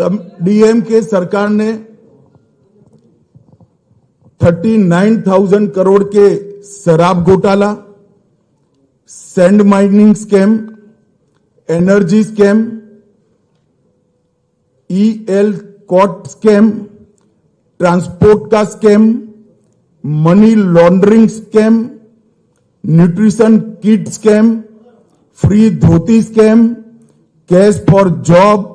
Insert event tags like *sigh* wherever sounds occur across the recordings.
DM के सरकार ने 39,000 करोड़ के शराब घोटाला sand mining scam energy scam ELCOT scam transport का scam money laundering scam nutrition kit scam free dhoti scam cash for job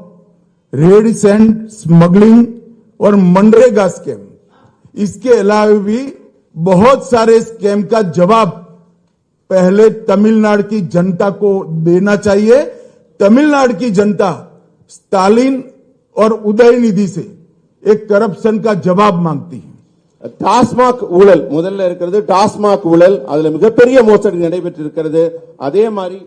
red sand smuggling और MNREGA scam इसके अलावा भी बहुत सारे स्कैम का जवाब पहले तमिलनाडु की जनता को देना चाहिए तमिलनाडु की जनता स्टालिन और उदयनिधि से एक करप्शन का जवाब मांगती है டாஸ்மாக் ஊழல் முதல்ல இருக்கிறது டாஸ்மாக் ஊழல் அதுல மிகப்பெரிய மோசடி நடைபெற்றிருக்கிறது அதே மாதிரி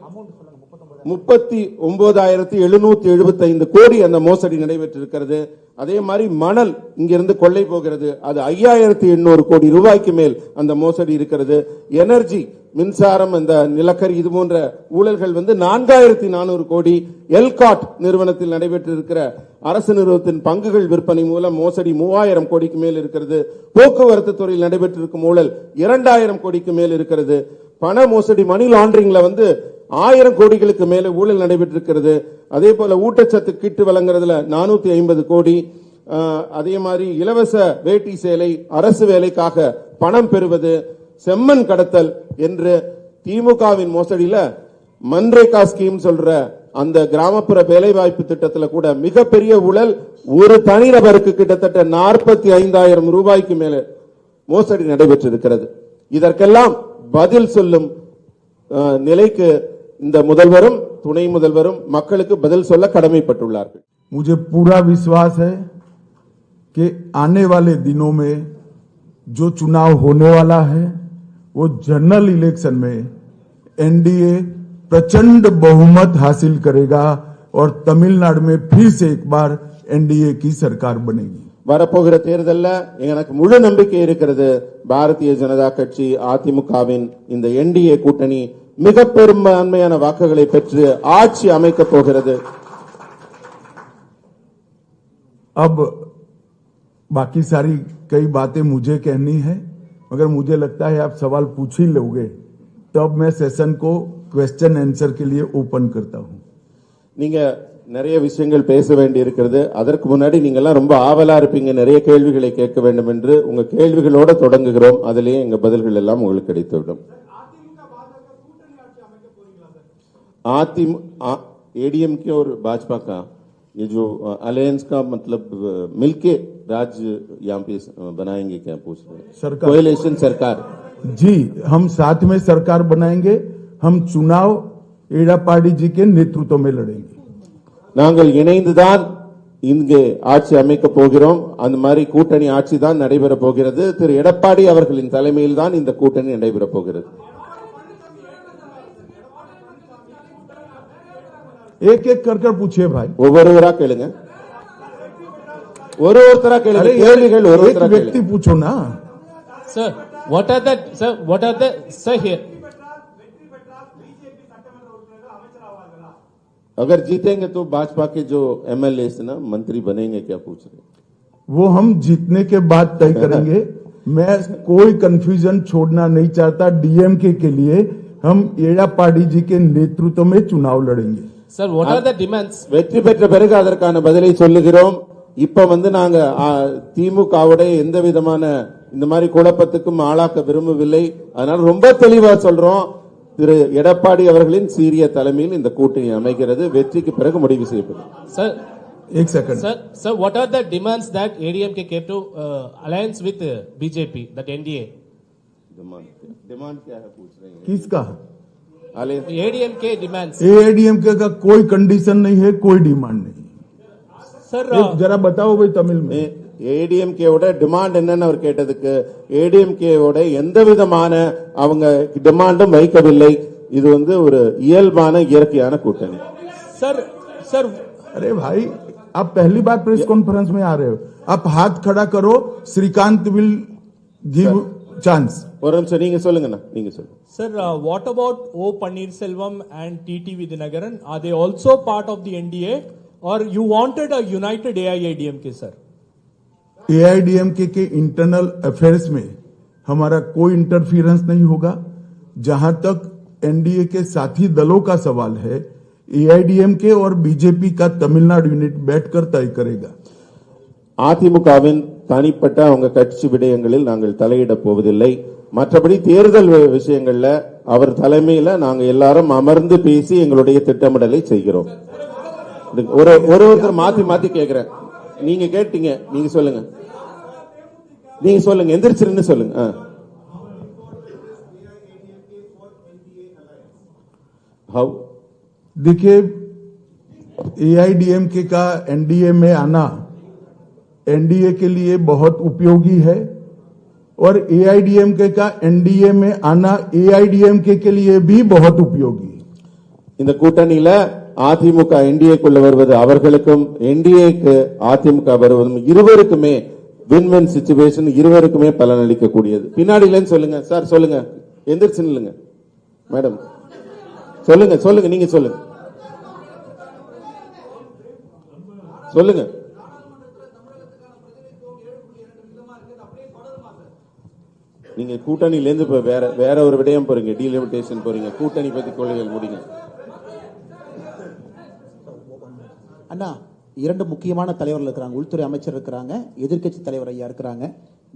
முப்பத்தி ஒன்பதாயிரத்தி எழுநூத்தி எழுபத்தி ஐந்து கோடி அந்த மோசடி நடைபெற்றிருக்கிறது. அதே மாதிரி மணல் இங்கிருந்து கொள்ளை போகிறது. அது ஐயாயிரத்தி எண்ணூறு கோடி ரூபாய்க்கு மேல் அந்த மோசடி இருக்கிறது. எனர்ஜி மின்சாரம் அந்த நிலக்கரி இது போன்ற ஊழல்கள் வந்து நான்காயிரத்தி நானூறு கோடி எல்காட் நிறுவனத்தில் நடைபெற்றிருக்கிற அரசு நிறுவனத்தின் பங்குகள் விற்பனை மூலம் மோசடி மூவாயிரம் கோடிக்கு மேல் இருக்கிறது. போக்குவரத்து துறையில் நடைபெற்றிருக்கும் ஊழல் இரண்டாயிரம் கோடிக்கு மேல் இருக்கிறது. பண மோசடி மணி லாண்டரிங்ல வந்து ஆயிரம் கோடிகளுக்கு மேலே ஊழல் நடைபெற்றிருக்கிறது. அதே போல ஊட்டச்சத்து கிட்டு வழங்குறதுல நானூத்தி ஐம்பது கோடி. அதே மாதிரி இலவச வேட்டி சேலை அரசு வேலைக்காக பணம் பெறுவது செம்மண் கடத்தல் என்று திமுகவின் மோசடியில மன்ரேகா ஸ்கீம் சொல்ற அந்த கிராமப்புற வேலைவாய்ப்பு திட்டத்தில் கூட மிகப்பெரிய ஊழல் ஒரு தனிநபருக்கு கிட்டத்தட்ட நாற்பத்தி ஐந்தாயிரம் ரூபாய்க்கு மேல மோசடி நடைபெற்றிருக்கிறது. இதற்கெல்லாம் பதில் சொல்லும் நிலைக்கு இந்த முதல்வரும் துணை முதல்வரும் மக்களுக்கு பதில் சொல்ல கடமைப்பட்டுள்ளார்கள் मुझे पूरा विश्वास है कि आने वाले दिनों में जो चुनाव होने वाला है वो जनरल इलेक्शन में एनडीए प्रचंड बहुमत हासिल करेगा और तमिलनाडु में फिर से एक बार एनडीए की सरकार बनेगी வரப்போகிற தேர்தல்ல எனக்கு முழு நம்பிக்கை இருக்கிறது பாரதிய ஜனதா கட்சி அதிமுகவின் இந்த என்டிஏ கூட்டணி மிக பெரும்பான்மையான வாக்குகளை பெற்று ஆட்சி அமைக்கப் போகிறது अब बाकी सारी कई बातें मुझे कहनी है मगर मुझे लगता है आप सवाल पूछ ही लोगे तब मैं सेशन को क्वेश्चन आंसर के लिए ओपन करता हूं நீங்க நிறைய விஷயங்கள் பேச வேண்டி இருக்கிறது அதற்கு முன்னாடி நீங்க எல்லாம் ரொம்ப ஆவலா இருப்பீங்க நிறைய கேள்விகளை கேட்க வேண்டும் என்று உங்க கேள்விகளோட தொடங்குகிறோம் அதிலேயே எங்க பதில்கள் எல்லாம் உங்களுக்கு கிடைத்துவிடும் அதிமுக एडीएम और भाजपा का ये जो अलायंस का मतलब अ, मिलके राज्य यहाँ पे अ, बनाएंगे क्या पूछ रहे हैं सरकार कोएलेशन सरकार जी हम साथ में सरकार बनाएंगे हम चुनाव एड़ापाड़ी जी के नेतृत्व में लड़ेंगे நாங்கள் இணைந்துதான் இங்கே ஆட்சி அமைக்க போகிறோம் அந்த மாதிரி கூட்டணி ஆட்சி தான் நடைபெற போகிறது திரு எடப்பாடி அவர்களின் தலைமையில் தான் இந்த கூட்டணி நடைபெற போகிறது एक एक कर कर पूछिए भाई ஒவ்வொருவரா கேளுங்க ஒரு ஒருத்தரா கேளுங்க अरे கேள்விகள் ஒரு एक ஒருத்தரா व्यक्ति கேளுங்க पूछो ना Sir, what are the sir? What are the sir here? अगर जीतेंगे तो भाजपा के जो एमएलए ना मंत्री बनेंगे क्या पूछ रहे हैं? वो हम जीतने के बाद तय *laughs* करेंगे मैं कोई कंफ्यूजन छोड़ना नहीं चाहता डीएमके के लिए हम एड़ापाड़ी जी के नेतृत्व में चुनाव लड़ेंगे Sir, what are the demands? வெற்றி பெற்ற பிறகு அதற்கான பதிலை சொல்லுகிறோம் இப்ப வந்து நாங்க ஆ, திமுகவுடைய எந்த விதமான இந்த மாதிரி குழப்பத்துக்கும் ஆளாக்க விரும்பவில்லை அதனால ரொம்ப தெளிவா சொல்றோம் திரு எடப்பாடி அவர்களின் சீரிய தலைமையில் இந்த கூட்டணி அமைகிறது வெற்றிக்கு பிறகு முடிவு செய்யப்படும் Sir, एक second sir, sir, what are the demands that ADMK came to uh, alliance with uh, BJP, that NDA? Demand demand क्या है पूछ रहे हैं किसका Alliance- ADMK demands. एआईडीएमके का कोई कंडीशन नहीं है कोई डिमांड नहीं Sir, एक uh, जरा बताओ भाई तमिल में ஏடிஎம்கேவோட டிமாண்ட் என்னன்னு அவர் கேட்டதுக்கு ஏடிஎம்கேவோட எந்த விதமான அவங்க டிமாண்டும் வைக்கவில்லை இது வந்து ஒரு இயல்பான இயற்கையான கூட்டணி sir, sir, अरे भाई आप पहली बार प्रेस कॉन्फ्रेंस में आ रहे हो आप हाथ खड़ा करो श्रीकांत विल गिव चांस ஒரு நிமிஷம் நீங்க சொல்லுங்கண்ணா நீங்க சொல்லுங்க Sir, uh, what about O Pannirselvam and TT Vidyanagaran? Are they also part of the NDA or you wanted a united AIADMK, sir? AIADMK के इंटरनल अफेयर्स में हमारा कोई इंटरफियरेंस नहीं होगा जहां तक एनडीए के साथी दलों का सवाल है एआईडीएमके और बीजेपी का तमिलनाडु यूनिट बैठकर तय करेगा அதிமுகவின் தனிப்பட்ட அவங்க கட்சி விடயங்களில் நாங்கள் தலையிட போவதில்லை மற்றபடி தேர்தல் வி- விஷயங்கள்ல அவர் தலைமையில நாங்க எல்லாரும் அமர்ந்து பேசி எங்களுடைய திட்டமிடலை செய்கிறோம் இது ஒரு ஒரு ஒருத்தர் மாத்தி மாத்தி கேக்குறேன் நீங்க கேட்டீங்க நீங்க சொல்லுங்க நீங்க சொல்லுங்க எந்திரிச்சிருன்னு சொல்லுங்க ஆ. How? देखिए एआईडीएमके का एनडीए में आना एनडीए के लिए बहुत उपयोगी है और एआईडीएमके का एनडीए में आना एआईडीएमके के लिए भी बहुत उपयोगी है இந்த கூட்டணியில அதிமுக என்டிஏக்குள்ள வருவது அவர்களுக்கும் என்டிஏக்கு அதிமுக வருவதும் இருவருக்குமே வின் வின் சுச்சுவேஷன் இருவருக்குமே பலனளிக்க கூடியது பின்னாடிலன்னு சொல்லுங்க சார் சொல்லுங்க எந்திரிச்சு நில்லுங்க மேடம் சொல்லுங்க சொல்லுங்க நீங்க சொல்லுங்க சொல்லுங்க நீங்க கூட்டணியிலேருந்து இப்போ வேற வேற ஒரு விடயம் போறீங்க டீலிமிட்டேஷன் போறீங்க. கூட்டணி பத்தி கொள்கைகள் முடிங்க. அண்ணா இரண்டு முக்கியமான தலைவர்கள் இருக்கிறாங்க. உள்துறை அமைச்சர் இருக்கிறாங்க எதிர்கட்சி தலைவர் ஐயா இருக்கிறாங்க.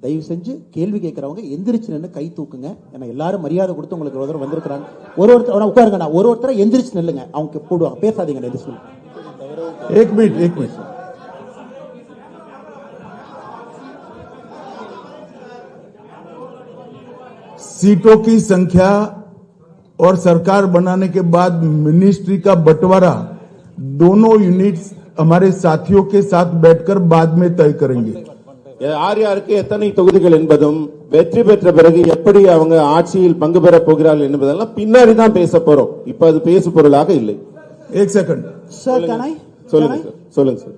தயவு செஞ்சு கேள்வி கேட்கிறவங்க எந்திரிச்சு நின்று கை தூக்குங்க. ஏன்னா எல்லாரும் மரியாதை கொடுத்து உங்களுக்கு ஒரு தடவை வந்திருக்கிறாங்க. ஒரு ஒருத்தர் உட்காருங்கண்ணா ஒரு ஒருத்தரை எந்திரிச்சு நில்லுங்க. அவங்க போடுவாங்க. பேசாதீங்க எந்திரிச்சு ஏக் மினிட் ஏக் மினிட் सीटों की संख्या और सरकार बनाने के बाद मिनिस्ट्री का बंटवारा दोनों यूनिट्स हमारे साथियों के साथ बैठकर बाद में तय करेंगे யார் யாருக்கு எத்தனை தொகுதிகள் என்பதும் வெற்றி பெற்ற பிறகு எப்படி அவங்க ஆட்சியில் பங்கு பெறப் போகிறார்கள் என்பதெல்லாம் பின்னாடி தான் பேச போறோம் இப்ப அது பேசு பொருளாக இல்லை एक सेकंड Sir, can I? சொல்லுங்க Can I? சார் சொல்லுங்க சார்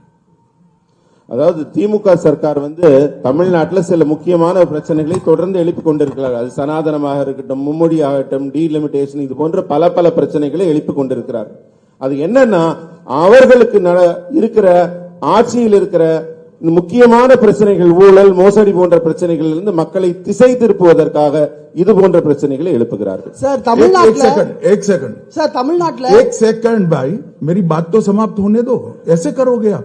அதாவது திமுக சர்க்கார் வந்து தமிழ்நாட்டில் சில முக்கியமான பிரச்சனைகளை தொடர்ந்து எழுப்பிக் கொண்டிருக்கிறார் அது சனாதனமாக இருக்கட்டும் மும்மொழி ஆகட்டும் டீலிமிட்டேஷன் இது போன்ற பல பல பிரச்சனைகளை எழுப்பிக் கொண்டிருக்கிறார் அது என்னன்னா அவர்களுக்கு நட- இருக்கிற ஆட்சியில் இருக்கிற இந்த முக்கியமான பிரச்சனைகள் ஊழல் மோசடி போன்ற பிரச்சனைகளில் இருந்து மக்களை திசை திருப்புவதற்காக இது போன்ற பிரச்சனைகளை எழுப்புகிறார்கள் சார் एक, एक தமிழ்நாட்டுல सेकंड एक सेकंड சார் தமிழ்நாட்டுல एक सेकंड भाई मेरी बात तो समाप्त होने दो ऐसे करोगे आप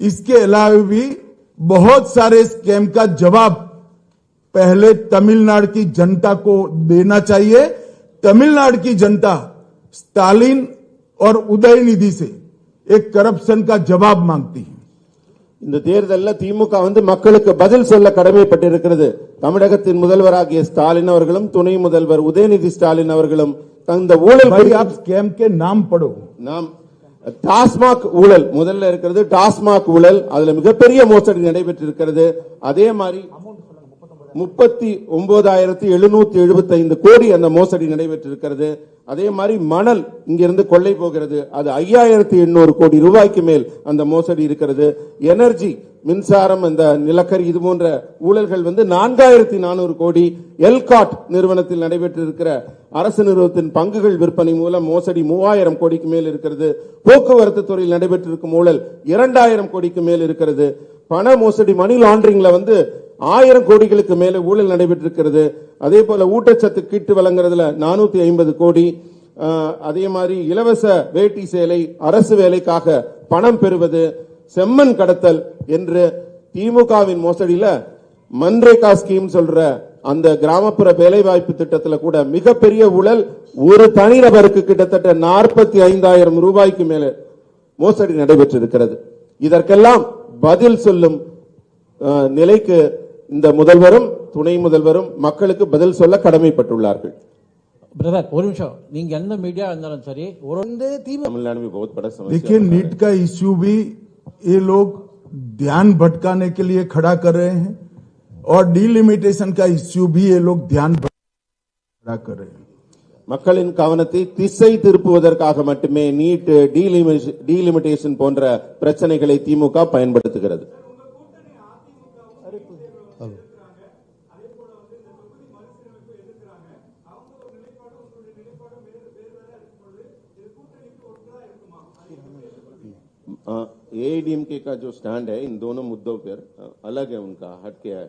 इसके अलावा भी बहुत सारे स्कीम का जवाब पहले तमिलनाडु की जनता को देना चाहिए तमिलनाडु की जनता स्टालिन और उदयनिधि से एक करप्शन का जवाब मांगती है இந்த தேர்தல்ல திமுக வந்து மக்களுக்கு பதில் சொல்ல கடமைப்பட்டிருக்கிறது தமிழகத்தின் முதல்வராகிய ஸ்டாலின் அவர்களும் துணை முதல்வர் உதயநிதி ஸ்டாலின் அவர்களும் இந்த ஊழல் भाई குறித்து आप स्कैम के नाम पढ़ो நாம் டாஸ்மாக் ஊழல். முதல்ல இருக்கிறது டாஸ்மாக் ஊழல். அதுல மிகப்பெரிய மோசடி நடைபெற்றிருக்கிறது. அதே மாதிரி முப்பத்தி ஒன்பதாயிரத்தி எழுநூத்தி எழுபத்தி ஐந்து கோடி அந்த மோசடி நடைபெற்றிருக்கிறது அதே மாதிரி மணல் இங்கிருந்து கொள்ளை போகிறது. அது ஐயாயிரத்தி எண்ணூறு கோடி ரூபாய்க்கு மேல் அந்த மோசடி இருக்கிறது. எனர்ஜி மின்சாரம் அந்த நிலக்கரி இது போன்ற ஊழல்கள் வந்து நான்காயிரத்தி நானூறு கோடி எல்காட் நிறுவனத்தில் நடைபெற்றிருக்கிற அரசு நிறுவனத்தின் பங்குகள் விற்பனை மூலம் மோசடி மூவாயிரம் கோடிக்கு மேல் இருக்கிறது. போக்குவரத்து துறையில் நடைபெற்றிருக்கும் ஊழல் இரண்டாயிரம் கோடிக்கு மேல் இருக்கிறது. பண மோசடி மணி லாண்டரிங்ல வந்து ஆயிரம் கோடிகளுக்கு மேலே ஊழல் நடைபெற்றிருக்கிறது. அதே போல ஊட்டச்சத்து கிட்டு வழங்குறதுல நானூத்தி ஐம்பது கோடி. அதே மாதிரி இலவச வேட்டி சேலை அரசு வேலைக்காக பணம் பெறுவது செம்மண் கடத்தல் என்று திமுகவின் மோசடியில மன்ரேகா ஸ்கீம் சொல்ற அந்த கிராமப்புற வேலைவாய்ப்பு திட்டத்தில் கூட மிகப்பெரிய ஊழல் ஒரு தனிநபருக்கு கிட்டத்தட்ட நாற்பத்தி ஐந்தாயிரம் ரூபாய்க்கு மேல மோசடி நடைபெற்றிருக்கிறது. இதற்கெல்லாம் பதில் சொல்லும் நிலைக்கு இந்த முதல்வரும் துணை முதல்வரும் மக்களுக்கு பதில் சொல்ல கடமைப்பட்டுள்ளார்கள் பிரதர் ஒரு நிமிஷம் நீங்க எந்த மீடியா இருந்தாலும் சரி ஒரு வந்து திமுக तमिलनाडु में बहुत बड़ा समस्या देखिए नीट का इश्यू भी ये लोग ध्यान भटकाने के लिए खड़ा कर रहे हैं और डिलिमिटेशन का इश्यू भी ये लोग ध्यान भटकाने के लिए खड़ा कर रहे हैं மக்களின் கவனத்தை திசை திருப்புவதற்காக மட்டுமே நீட் டீலிமிட்டேஷன் போன்ற பிரச்சனைகளை திமுக பயன்படுத்துகிறது एआईडीएमके का जो स्टैंड है इन दोनों मुद्दों पर अ, अलग है उनका हट के है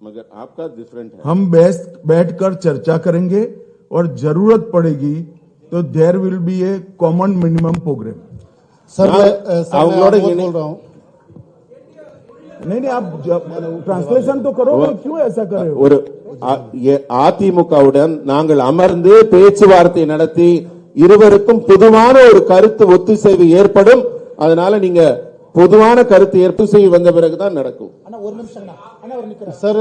मगर आपका डिफरेंट है हम बैठ बैठकर चर्चा करेंगे और जरूरत पड़ेगी तो there will be a common minimum program sir हाँ, मैं अ, सर मैं अवगुण आमोद ये नहीं- बोल रहा हूँ नहीं नहीं आप ट्रांसलेशन तो करो भाई, क्यों ऐसा कर रहे हो ஒரு அ- எ- அதிமுகவுடன் நாங்கள் அமர்ந்து பேச்சுவார்த்தை நடத்தி இருவருக்கும் பொதுவான ஒரு கருத்து ஒத்துசைவு ஏற்படும் அதனால நீங்க பொதுவான கருத்து ஒத்துசைவு வந்த பிறகுதான் நடக்கும் அண்ணா ஒரு நிமிஷம் அண்ணா அண்ணா ஒரு நிக்கிறேன் सर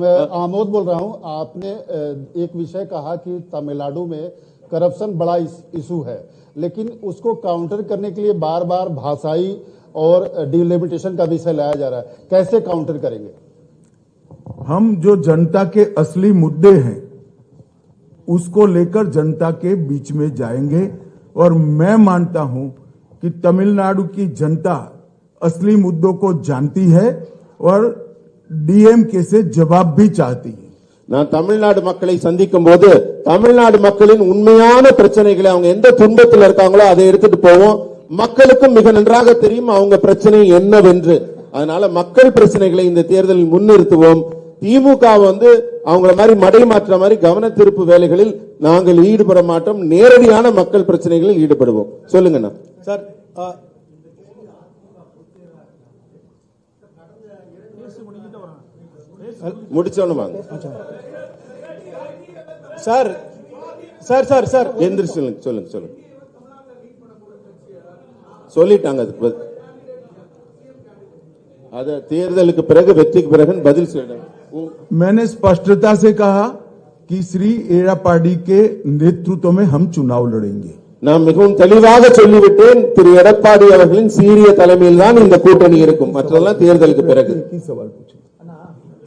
मैं आमोद बोल रहा हूँ आपने अ, एक विषय कहा कि तमिलनाडु में करप्शन बड़ा इशू है लेकिन उसको काउंटर करने के लिए बार बार भाषाई और डिलिमिटेशन का विषय लाया जा रहा है कैसे काउंटर करेंगे हम जो जनता के असली मुद्दे हैं उसको लेकर जनता के बीच में जाएंगे और मैं मानता हूं कि तमिलनाडु की जनता असली मुद्दों को जानती है और डीएमके से जवाब भी चाहती है நான் தமிழ்நாடு மக்களை சந்திக்கும் போது தமிழ்நாடு மக்களின் உண்மையான பிரச்சனைகளை அவங்க எந்த துன்பத்தில் இருக்காங்களோ அதை எடுத்துட்டு போவோம் மக்களுக்கும் மிக நன்றாக தெரியும் அவங்க பிரச்சனை என்னவென்று அதனால மக்கள் பிரச்சனைகளை இந்த தேர்தலில் முன்னிறுத்துவோம் திமுக வந்து அவங்கள மாதிரி மடை மாற்ற மாதிரி கவன திருப்பு வேலைகளில் நாங்கள் ஈடுபட மாட்டோம் நேரடியான மக்கள் பிரச்சனைகளில் ஈடுபடுவோம் சொல்லுங்கண்ணா सर முடிச்சோன்னு வாங்க सर सर सर सर எந்திரிச்சு சொல்லுங்க சொல்லுங்க சொல்லுங்க சொல்லிட்டாங்க அதுக்கு பதில். அத தேர்தலுக்கு பிறகு வெற்றிக்கு பிறகு பதில் சொல்லிடுங்க உ- मैंने स्पष्टता से कहा कि श्री एड़ापाडी के नेतृत्व में हम चुनाव लड़ेंगे நான் மிகவும் தெளிவாக சொல்லிவிட்டேன். திரு எடப்பாடி அவர்களின் சீரிய தலைமையில் தான் இந்த கூட்டணி இருக்கும். மற்றெல்லாம் தேர்தலுக்கு பிறகு.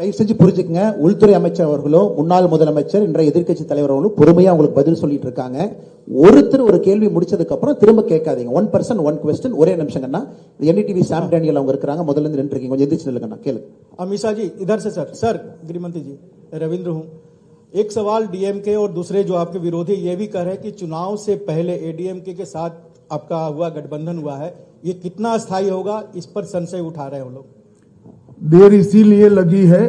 தயவு செஞ்சு புரிஞ்சுக்கங்க. உள்துறை அமைச்சர் அவர்களோ முன்னாள் முதலமைச்சர் இன்றைய எதிர்கட்சி தலைவர் அவர்களும் பொறுமையா உங்களுக்கு பதில் சொல்லிட்டு இருக்காங்க. ஒருத்தர் ஒரு கேள்வி முடிச்சதுக்கு அப்புறம் திரும்ப கேட்காதீங்க. ஒன் பர்சன் ஒன் கொஸ்டின் ஒரே நிமிஷங்கன்னா என்டிடிவி சாம் டேனியல் அவங்க இருக்கிறாங்க. முதல்ல இருந்து நின்று இருக்கீங்க கொஞ்சம் எதிர்த்து நில்லுங்கண்ணா கேளுங்க. Amit Shah ji sir sir. கிரிமந்தி G Ravindra एक सवाल डीएमके और दूसरे जो आपके विरोधी ये भी कह रहे हैं कि चुनाव से पहले एडीएमके के साथ आपका हुआ गठबंधन हुआ है ये कितना अस्थायी होगा इस पर संशय उठा रहे हैं वो लोग देर इसीलिए लगी है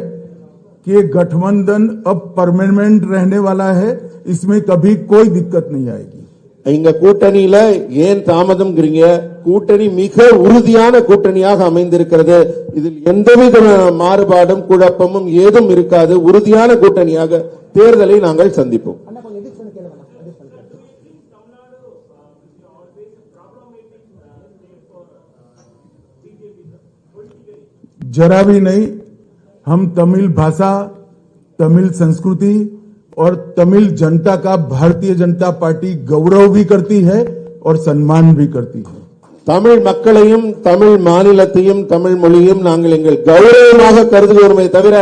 कि ये गठबंधन अब परमानेंट रहने वाला है इसमें कभी कोई दिक्कत नहीं आएगी இங்க கூட்டணியில ஏன் தாமதம்ங்கிறீங்க கூட்டணி மிக உறுதியான கூட்டணியாக அமைந்திருக்கிறது இதில் எந்தவித மாறுபாடும் குழப்பமும் ஏதும் இருக்காது உறுதியான கூட்டணியாக தேர்தலை நாங்கள் சந்திப்போம் जरा भी नहीं हम तमिल भाषा तमिल संस्कृति और तमिल जनता का भारतीय जनता पार्टी गौरव भी करती है और सम्मान भी करती है தமிழ் மக்களையும் தமிழ் மாநிலத்தையும் தமிழ் மொழியும் நாங்கள் எங்கள் கௌரவமாக கருதுகிறோமே தவிர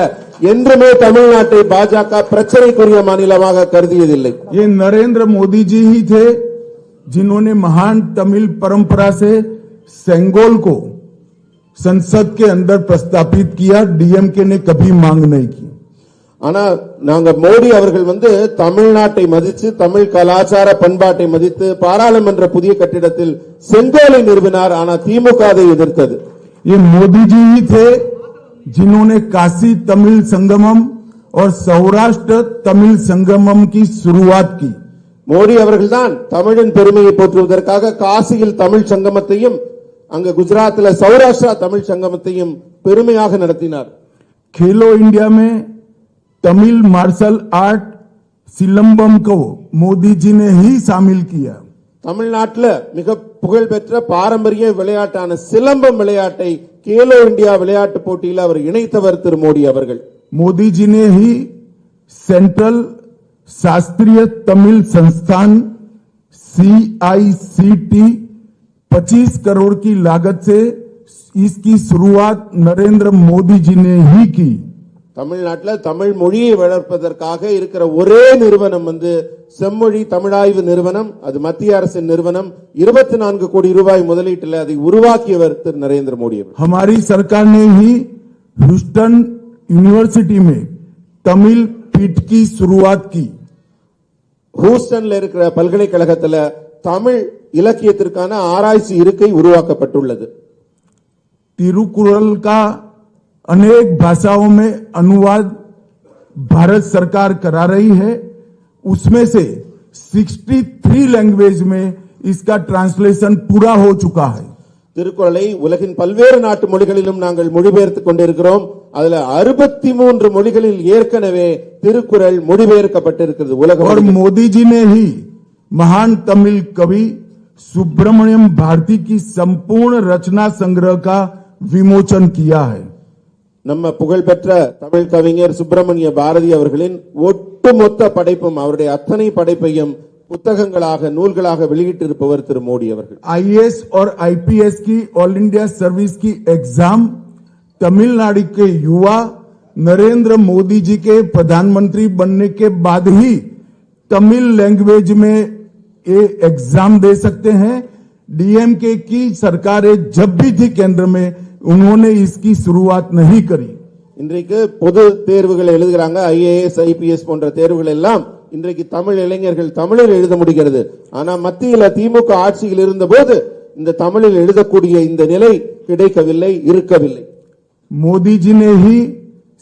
என்றுமே தமிழ்நாட்டை பாஜக பிரச்சனைக்குரிய மாநிலமாக கருதியதில்லை ये नरेंद्र मोदी जी ही थे जिन्होंने महान तमिल परंपरा से सेंगोल को संसद के अंदर प्रस्तापित किया डीएमके ने कभी मांग नहीं की ஆனா நாங்க மோடி அவர்கள் வந்து தமிழ்நாட்டை மதித்து தமிழ் கலாச்சார பண்பாட்டை மதித்து பாராளுமன்ற புதிய கட்டிடத்தில் செங்கோலை நிறுவினார் ஆனா திமுக அதை எதிர்த்தது ये मोदी जी ही थे जिन्होंने काशी तमिल संगमम और सौराष्ट्र तमिल संगमम की शुरुआत की மோடி அவர்கள்தான் தமிழின் பெருமையை போற்றுவதற்காக காசியில் தமிழ் சங்கமத்தையும் அங்க குஜராத்தில் சௌராஷ்டிரா தமிழ் சங்கமத்தையும் பெருமையாக நடத்தினார் खेलो इंडिया में तमिल मार्शल आर्ट सिलंबम को मोदी जी ने ही शामिल किया தமிழ்நாட்டுல மிக புகழ்பெற்ற பாரம்பரிய விளையாட்டான சிலம்பம் விளையாட்டை கேலோ இந்தியா விளையாட்டு போட்டியில் அவர் இணைத்தவர் திரு மோடி அவர்கள் मोदी जी ने ही सेंट्रल शास्त्रीय तमिल संस्थान सीआईसीटी 25 करोड़ की लागत से इसकी शुरुआत नरेंद्र मोदी जी ने ही की தமிழ்நாட்டுல தமிழ் மொழியை வளர்ப்பதற்காக இருக்கிற ஒரே நிறுவனம் வந்து செம்மொழி தமிழாய்வு நிறுவனம் அது மத்திய அரசின் நிறுவனம் இருபத்தி நான்கு கோடி ரூபாய் முதலீட்டில் அதை உருவாக்கியவர் திரு நரேந்திர மோடி அவர்கள் हमारी सरकार ने ही ह्यूस्टन यूनिवर्सिटी में तमिल पीठ की शुरुआत की ஹூஸ்டன்ல இருக்கிற பல்கலைக்கழகத்துல தமிழ் இலக்கியத்திற்கான ஆராய்ச்சி இருக்கை உருவாக்கப்பட்டுள்ளது तिरुकुरल का अनेक भाषाओं में अनुवाद भारत सरकार करा रही है उसमें से 63 लैंग्वेज में इसका ट्रांसलेशन पूरा हो चुका है திருக்குறளை உலகின் பல்வேறு நாட்டு மொழிகளிலும் நாங்கள் மொழிபெயர்த்துக் கொண்டிருக்கிறோம் அதுல அறுபத்தி மூன்று மொழிகளில் ஏற்கனவே திருக்குறள் மொழிபெயர்க்கப்பட்டிருக்கிறது உலக और மொழிகளில். मोदी जी ने ही महान तमिल कवि सुब्रमण्यम भारती की संपूर्ण रचना संग्रह का विमोचन किया है நம்ம புகழ்பெற்ற தமிழ் கவிஞர் சுப்பிரமணிய பாரதி அவர்களின் ஒட்டுமொத்த படைப்பும் அவருடைய அத்தனை படைப்பையும் புத்தகங்களாக நூல்களாக வெளியிட்டிருப்பவர் திரு மோடி அவர்கள் आईएएस और आईपीएस की ऑल इंडिया सर्विस की एग्जाम तमिलनाडु के युवा नरेंद्र मोदी जी के प्रधानमंत्री बनने के बाद ही तमिल लैंग्वेज में ये एग्जाम दे सकते हैं डीएमके की सरकारें जब भी थी केंद्र में उन्होंने इसकी शुरुआत नहीं करी இன்றைக்கு பொது தேர்வுகள் எழுதுகிறாங்க ஐஏஎஸ் ஐபிஎஸ் போன்ற தேர்வுகள் எல்லாம் இன்றைக்கு தமிழ் இளைஞர்கள் தமிழில் எழுத முடிகிறது ஆனா மத்தியில திமுக ஆட்சியில் இருந்தபோது இந்த தமிழில் எழுதக்கூடிய இந்த நிலை கிடைக்கவில்லை இருக்கவில்லை मोदी जी ने ही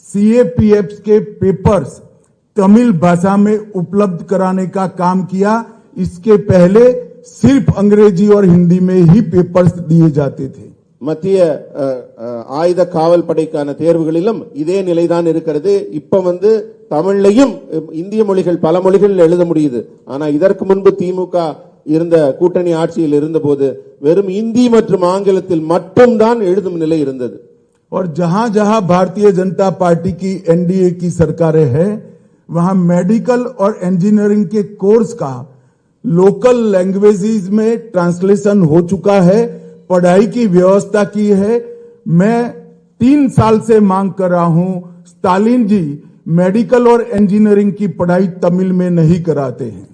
सीएपीएफ के पेपर्स तमिल भाषा में उपलब्ध कराने का काम किया इसके पहले सिर्फ अंग्रेजी और हिंदी में ही पेपर्स दिए जाते थे மத்திய அஹ், அஹ், ஆயுத காவல் படைக்கான தேர்வுகளிலும் இதே நிலைதான் இருக்கிறது இப்ப வந்து தமிழ்லையும் அஹ், இந்திய மொழிகள் பல மொழிகளில் எழுத முடியுது ஆனா இதற்கு முன்பு திமுக இருந்த கூட்டணி ஆட்சியில் இருந்தபோது வெறும் இந்தி மற்றும் ஆங்கிலத்தில் மட்டும்தான் எழுதும் நிலை இருந்தது और जहां जहां भारतीय जनता पार्टी की एनडीए की सरकारें हैं वहां मेडिकल और इंजीनियरिंग के कोर्स का लोकल लैंग्वेजेस में ट्रांसलेशन हो चुका है पढ़ाई की व्यवस्था की है मैं तीन साल से मांग कर रहा हूं स्टालिन जी मेडिकल और इंजीनियरिंग की पढ़ाई तमिल में नहीं कराते हैं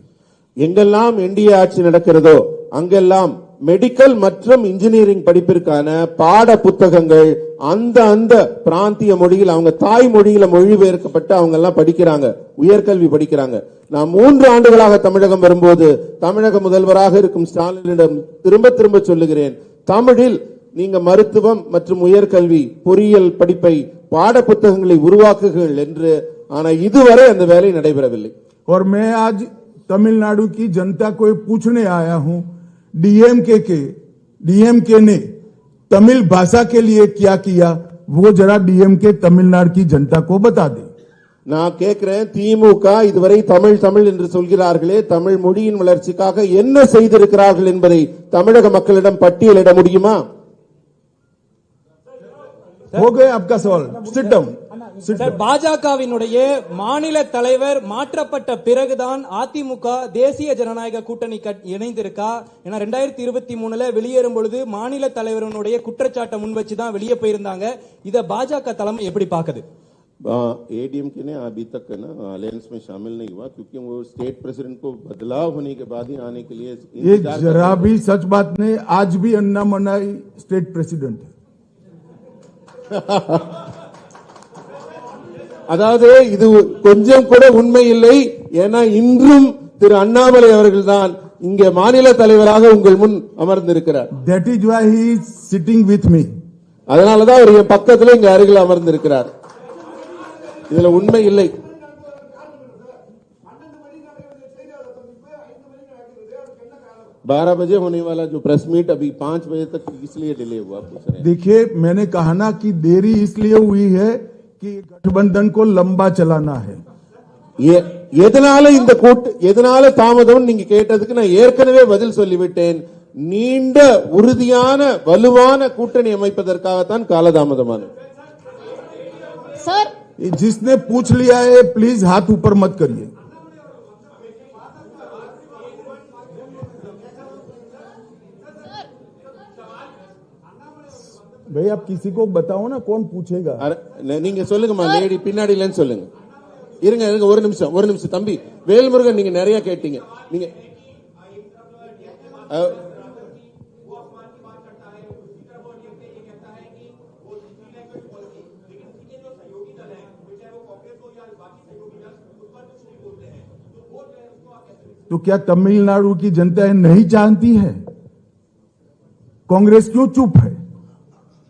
எங்கெல்லாம் என்டிஏ ஆட்சி நடக்கிறதோ அங்கெல்லாம் மெடிக்கல் மற்றும் இன்ஜினியரிங் படிப்பிற்கான பாட புத்தகங்கள் அந்த அந்த பிராந்திய மொழியில் அவங்க தாய் மொழியில மொழிபெயர்க்கப்பட்டு அவங்க எல்லாம் படிக்கிறாங்க உயர்கல்வி படிக்கிறாங்க நான் மூன்று ஆண்டுகளாக தமிழகம் வரும்போது தமிழக முதல்வராக இருக்கும் ஸ்டாலினிடம் திரும்ப திரும்ப சொல்லுகிறேன் தமிழில் நீங்க மருத்துவம் மற்றும் உயர்கல்வி பொறியியல் படிப்பை பாட புத்தகங்களை உருவாக்குகள் என்று ஆனா இதுவரை அந்த வேலை நடைபெறவில்லை और मैं आज तमिलनाडु की जनता को ये पूछने आया हूं डीएमके के डीएमके ने तमिल भाषा के लिए क्या किया वो जरा डीएमके तमिलनाडु की जनता को बता दे நான் கேட்கிறேன் திமுக இதுவரை தமிழ் தமிழ் என்று சொல்கிறார்களே தமிழ் மொழியின் வளர்ச்சிக்காக என்ன செய்திருக்கிறார்கள் என்பதை தமிழக மக்களிடம் பட்டியலிட முடியுமா? பாஜகவினுடைய மாநில தலைவர் மாற்றப்பட்ட பிறகுதான் அதிமுக தேசிய ஜனநாயக கூட்டணி இணைந்திருக்கா? ஏன்னா ரெண்டாயிரத்தி இருபத்தி மூணுல வெளியேறும் பொழுது மாநில தலைவருடைய குற்றச்சாட்டை முன் வச்சுதான் வெளியே போயிருந்தாங்க. இத பாஜக தலைமை எப்படி பாக்குது एडीएम के ने अभी तक है ना अलायंस में शामिल नहीं हुआ क्योंकि वो स्टेट प्रेसिडेंट को बदलाव होने के बाद ही आने के लिए ये इंतजार कर जरा भी सच बात नहीं आज भी अन्ना मनाई स्टेट प्रेसिडेंट है அதாவது இது கொஞ்சம் கூட உண்மை இல்லை ஏன்னா இன்றும் திரு அண்ணாமலை அவர்கள்தான் இங்கே மாநில தலைவராக உங்கள் முன் அமர்ந்திருக்கிறார் that is why he is sitting with me அதனாலதான் அவர் என் பக்கத்துல இங்க அருகில் அமர்ந்திருக்கிறார் இதுல உண்மை இல்லை बारह बजे होने वाला जो प्रेस मीट अभी पांच बजे तक इसलिए डिले हुआ पूछ रहे हैं देखिए मैंने कहा ना कि देरी इसलिए हुई है कि गठबंधन को लंबा चलाना है எ- எதனால இந்த கூட்டு எதனால தாமதம் நீங்க கேட்டதுக்கு நான் ஏற்கனவே பதில் சொல்லிவிட்டேன் நீண்ட உறுதியான வலுவான கூட்டணி அமைப்பதற்காகத்தான் காலதாமதமானது सर ये जिसने पूछ लिया है प्लीज हाथ ऊपर मत करिए भाई आप किसी को बताओ ना कौन पूछेगा அர- ந- நீங்க சொல்லுங்கம்மா லேடி பின்னாடிலன்னு சொல்லுங்க இருங்க இருங்க ஒரு நிமிஷம் ஒரு நிமிஷம் தம்பி வேல்முருகன் நீங்க நிறைய கேட்டீங்க நீங்க तो क्या तमिलनाडु की जनता ये नहीं जानती है कांग्रेस क्यों चुप है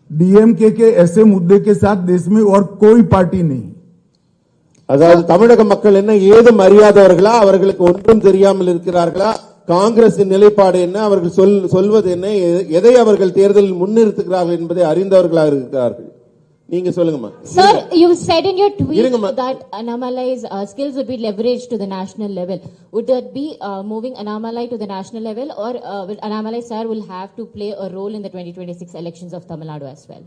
डीएमके के ऐसे मुद्दे के साथ देश में और कोई पार्टी नहीं அதாவது தமிழக மக்கள் என்ன ஏதும் அறியாதவர்களா அவர்களுக்கு ஒன்றும் தெரியாமல் இருக்கிறார்களா காங்கிரசின் நிலைப்பாடு என்ன அவர்கள் சொல் சொல்வது என்ன எ- எதை அவர்கள் தேர்தலில் முன்னிறுத்துகிறார்கள் என்பதை அறிந்தவர்களாக இருக்கிறார்கள் நீங்க சொல்லுங்கம்மா Sir, you said in your tweet Irungamma. that Annamalai's uh, skills would be leveraged to the national level. Would that be uh, moving Annamalai to the national level, or uh, will Annamalai sir will have to play a role in the 2026 elections of Tamil Nadu as well?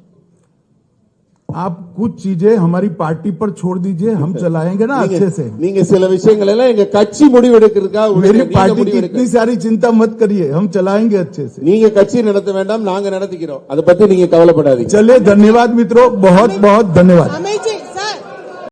आप कुछ चीजें हमारी party पर छोड़ दीजिए हम *laughs* चलाएंगे ना நீங்க- अच्छे से நீங்க சில விஷயங்கள் எல்லாம் எங்க கட்சி முடிவெடுக்கிறதுக்காக मेरी விடுங்க. நீங்க पार्टी की முடிவெடுக்க इतनी सारी चिंता मत करिए हम चलाएंगे अच्छे से நீங்க கட்சி நடத்த வேண்டாம் நாங்க நடத்திக்கிறோம் அதை பத்தி நீங்க கவலைப்படாதீங்க चलिए धन्यवाद मित्रों बहुत बहुत धन्यवाद Amazing.